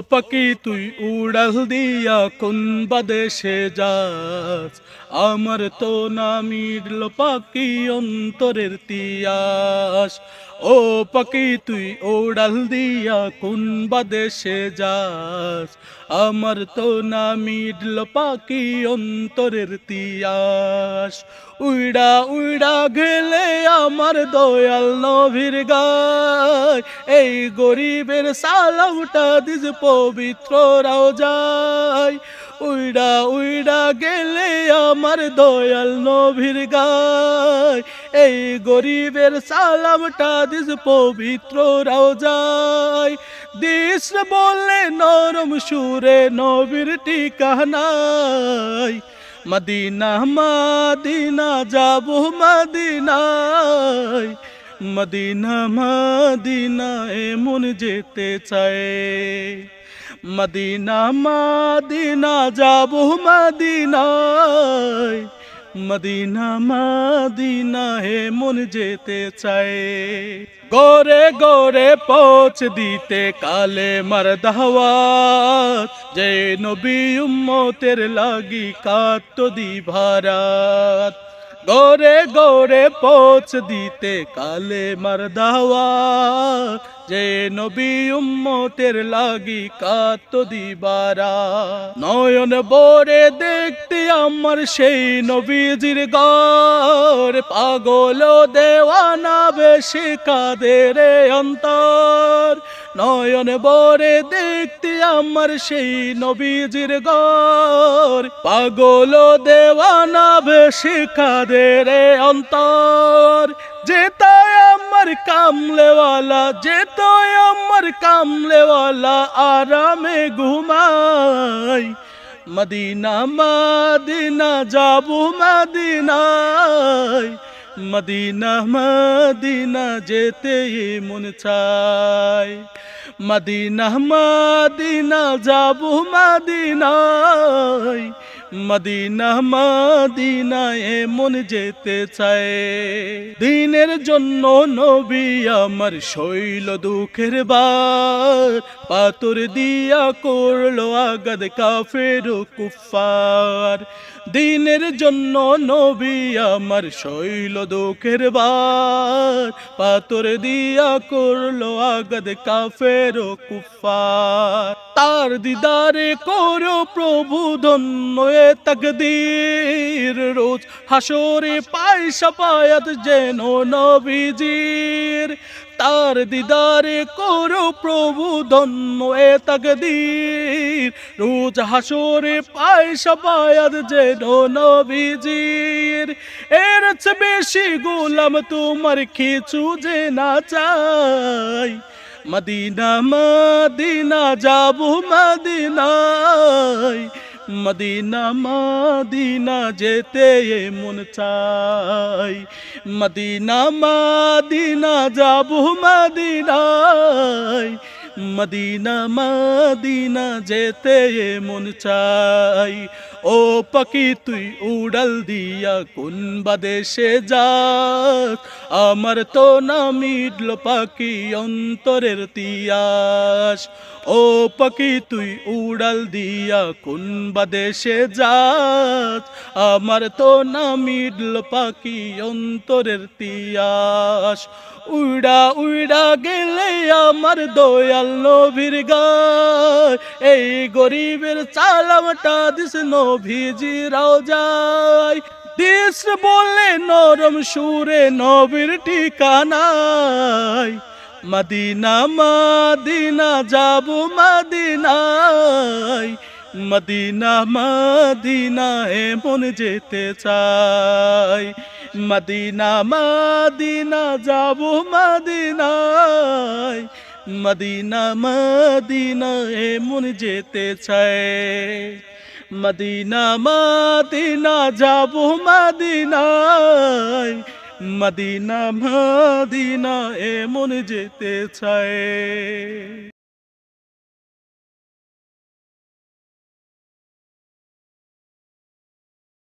পাখি তুই উড়াল দিয়া কোন বাদেশে যাস? আমার তো না মিটল পাখি অন্তরের তিয়াস। ও পাখি তুই উড়াল দিয়া কোন বাদেশে যাস? আমার তো না মিটল পাখি অন্তরের তিয়াস। উইড়া উইড়া গেলে আমার দয়াল নভীর গায়। এই গরিবের সালামটা দিস পবিত্র যায় উইড়া উইড়া গেলে আমার দয়াল নভীর গায়। এই গরিবের সালামটা দিস পবিত্র যায় দিস বলে নরম সুরে নবীর ঠিকানায়। মদিনা মদিনা, যাব মদিনায়। মদিনা মদিনা এমন যেতে চায়। মদিনা মদিনা, যাব মদিনায়। মদিনা মদিনা হে মন যেতে চায়। গোরে গোরে পৌঁছ দিতে কালে মার দাওয়াত যে নবী উম্মতের লাগি কাত দি ভারাত গোরে গোরে পৌঁছ দিতে কালে মার দাওয়াত। যে নবী উম্মতের লাগি কাত দিবারা। নয়ন বরে দেখতে আমার সেই নবীজির গর পাগল দেওয়ানা বেশি কাদের অন্তর। নয়ন বরে দেখতে আমার সেই নবীজির গর পাগল দেওয়ানা বেশি কাদের অন্তর। যেতায় আমার কামলেওয়ালা যেতায় আমার কামলেওয়ালা, আরামে ঘুমাই। মদিনা মদিনা, যাব মদিনায়। মদিনা মদিনা যেতে মন চায়। মদিনা মদিনা, যাব মদিনায়। মদিনা, মদিনায় মন যেতে চায়। দিনের জন্য নবী আমার শৈল দুঃখের বার। পাথর দিয়া করল আগাদ কাফের কুফার দিনের জন্য নবী আমার শৈল দুঃখের বার। পাথর দিয়া করল আগাদ কাফের কুফার। তার দিদারে করো প্রভু ধন্য এ তকদীর। রোজ হাসরে পাই সাপায়াত যেন নবীজির। তার দিদারে করো প্রভু ধন্য এ তকদীর। রোজ হাসরে পাই সাপায়াত যেন নবীজির। এর বেশি গোলাম তোমার কিছু যে না চাই। মদিনা মদিনা, যাব মদিনায়। মদিনা মদিনা যেতে মন চাই। মদিনা মদিনা যাব মদিনায়। মদিনা মদিনা যেতে মন চাই। ও পাখি, তুই উড়াল দিয়া কোন বাদেশে যাস? আমার তো না মিটল পাখি অন্তরের তিয়াস। ও পাখি, তুই উড়াল দিয়া কোন বাদেশে যাস? আমার তো না মিটল পাখি অন্তরের তিয়াস। উড়া উড়া গেলে আমার দয়াল নবীর গায়। এই গরিবের চালামটা দিস নভিজি রাও যায় দিস বলে নরম সুরে নবীর ঠিকানায়। মদিনা মদিনা, যাব মদিনায়। মদিনা মদিনা এমন যেতে চাই মদিনা মদিনা, যাব মদিনায়। মদিনা মদিনা এমন যেতে চায়। মদিনা মদিনা, যাব মদিনায়। মদিনা মদিনা এমন যেতে চায়।